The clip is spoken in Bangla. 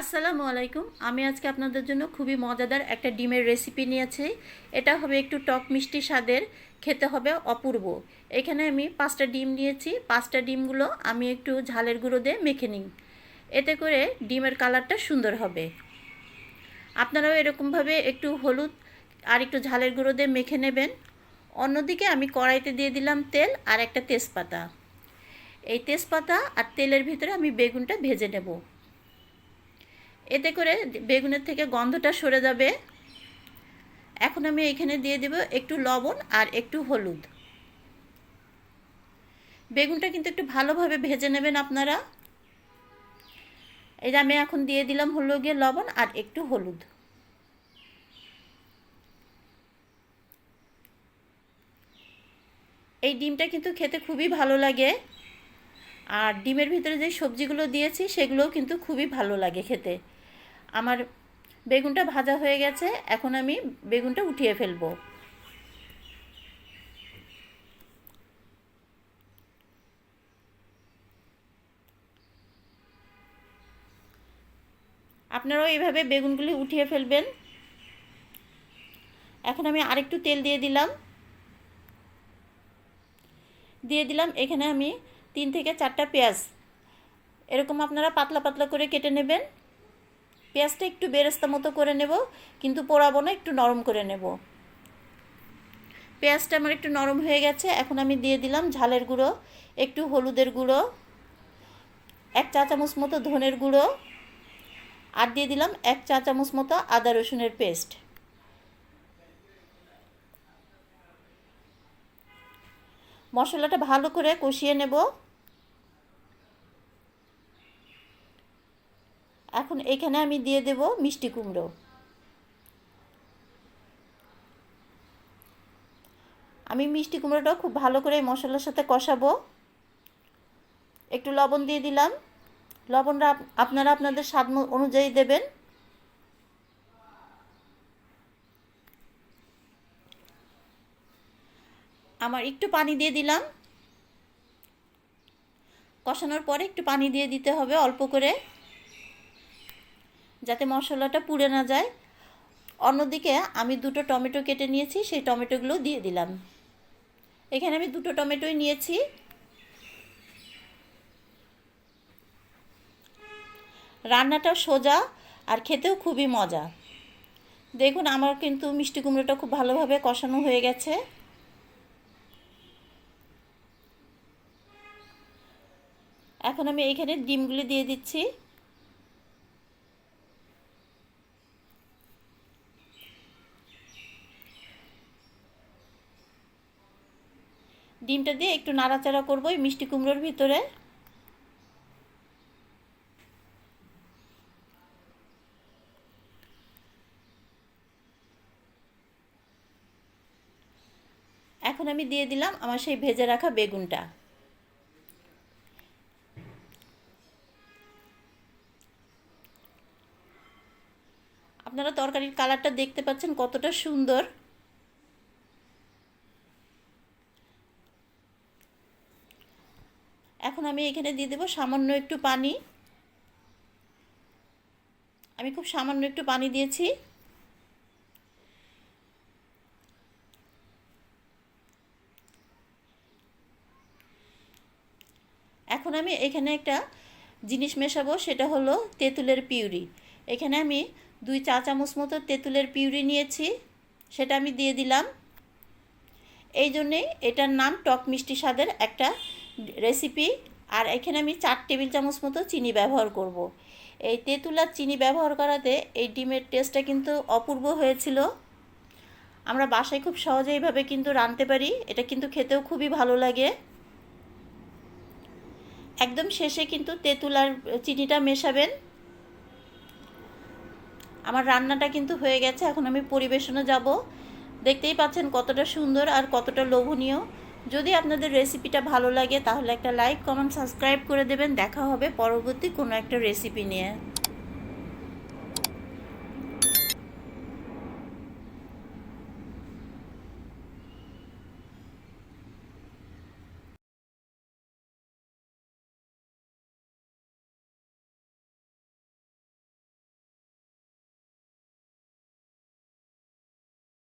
আসসালামু আলাইকুম। আমি আজকে আপনাদের জন্য খুবই মজাদার একটা ডিমের রেসিপি নিয়েছি। এটা হবে একটু টক মিষ্টি স্বাদের, খেতে হবে অপূর্ব। এখানে আমি পাঁচটা ডিম নিয়েছি। পাঁচটা ডিমগুলো আমি একটু ঝালের গুঁড়ো দিয়ে মেখে নিই। এতে করে ডিমের কালারটা সুন্দর হবে। আপনারাও এরকমভাবে একটু হলুদ আর একটু ঝালের গুঁড়ো দিয়ে মেখে নেবেন। অন্যদিকে আমি কড়াইতে দিয়ে দিলাম তেল আর একটা তেজপাতা। এই তেজপাতা আর তেলের ভিতরে আমি বেগুনটা ভেজে নেব। এতে করে বেগুনের থেকে গন্ধটা সরে যাবে। এখন আমি এখানে দিয়ে দেব একটু লবণ আর একটু হলুদ। বেগুনটা কিন্তু একটু ভালোভাবে ভেজে নেবেন আপনারা। এই যে আমি এখন দিয়ে দিলাম হলো গিয়ে লবণ আর একটু হলুদ। এই ডিমটা কিন্তু খেতে খুবই ভালো লাগে। আর ডিমের ভিতরে যে সবজিগুলো দিয়েছি, সেগুলোও কিন্তু খুবই ভালো লাগে খেতে। আমার বেগুনটা ভাজা হয়ে গেছে, এখন আমি বেগুনটা উঠিয়ে ফেলব। আপনারাও এইভাবে বেগুনগুলি উঠিয়ে ফেলবেন। এখন আমি আরেকটু তেল দিয়ে দিলাম। দিয়ে দিলাম এখানে আমি তিন থেকে চারটা পেঁয়াজ। এরকম আপনারা পাতলা পাতলা করে কেটে নেবেন। পেঁয়াজটা একটু বেরেস্তা মতো করে নেব, কিন্তু পোড়াবো না, একটু নরম করে নেব। পেঁয়াজটা আমার একটু নরম হয়ে গেছে, এখন আমি দিয়ে দিলাম ঝালের গুঁড়ো, একটু হলুদের গুঁড়ো, এক চা চামচ মতো ধনের গুঁড়ো, আর দিয়ে দিলাম এক চা চামচ মতো আদা রসুনের পেস্ট। মশলাটা ভালো করে কষিয়ে নেব। এখন এখানে আমি দিয়ে দেব মিষ্টি কুমড়ো। আমি মিষ্টি কুমড়োটা খুব ভালো করে মশলার সাথে কষাবো। একটু লবণ দিয়ে দিলাম। লবণটা আপনারা আপনাদের স্বাদ অনুযায়ী দেবেন। আমার একটু পানি দিয়ে দিলাম। কষানোর পরে একটু পানি দিয়ে দিতে হবে অল্প করে। যাতে মশলাটা পুড়ে না যায়। অন্যদিকে আমি দুটো টমেটো কেটে নিয়েছি, সেই টমেটোগুলো দিয়ে দিলাম। এখানে আমি দুটো টমেটোই নিয়েছি। রান্নাটা সোজা আর খেতেও খুবই মজা। দেখুন, আমার কিন্তু মিষ্টি কুমড়োটা খুব ভালোভাবে কষানো হয়ে গেছে। এখন আমি এইখানে ডিমগুলি দিয়ে দিচ্ছি। ডিমটা দিয়ে একটু নাড়াচাড়া করব এই মিষ্টি কুমড়োর ভিতরে। এখন আমি দিয়ে দিলাম আমার সেই ভেজে রাখা বেগুনটা। আপনারা তরকারির কালারটা দেখতে পাচ্ছেন কতটা সুন্দর। এখন আমি এখানে দিয়ে দেবো সামান্য একটু পানি। আমি খুব সামান্য একটু পানি দিয়েছি। এখন আমি এখানে একটা জিনিস মেশাবো, সেটা হলো তেঁতুলের পিউরি। এখানে আমি দুই চা চামচ মতো তেঁতুলের পিউরি নিয়েছি, সেটা আমি দিয়ে দিলাম। এই জন্যেই এটার নাম টক মিষ্টি স্বাদের একটা রেসিপি আর এখানে আমি চার টেবিল চামচ মতো চিনি ব্যবহার করব। এই তেঁতুলার চিনি ব্যবহার করাতে এই ডিমের টেস্টটা কিন্তু অপূর্ব হয়েছিল। আমরা বাসায় খুব সহজে এইভাবে কিন্তু রাঁধতে পারি, এটা কিন্তু খেতেও খুবই ভালো লাগে। একদম শেষে কিন্তু তেঁতুল আর চিনিটা মেশাবেন। আমার রান্নাটা কিন্তু হয়ে গেছে, এখন আমি পরিবেশনে যাব। দেখতেই পাচ্ছেন কতটা সুন্দর আর কতটা লোভনীয়। যদি আপনাদের রেসিপিটা ভালো লাগে, তাহলে একটা লাইক কমেন্ট সাবস্ক্রাইব করে দেবেন। দেখা হবে পরবর্তী কোনো একটা রেসিপি নিয়ে।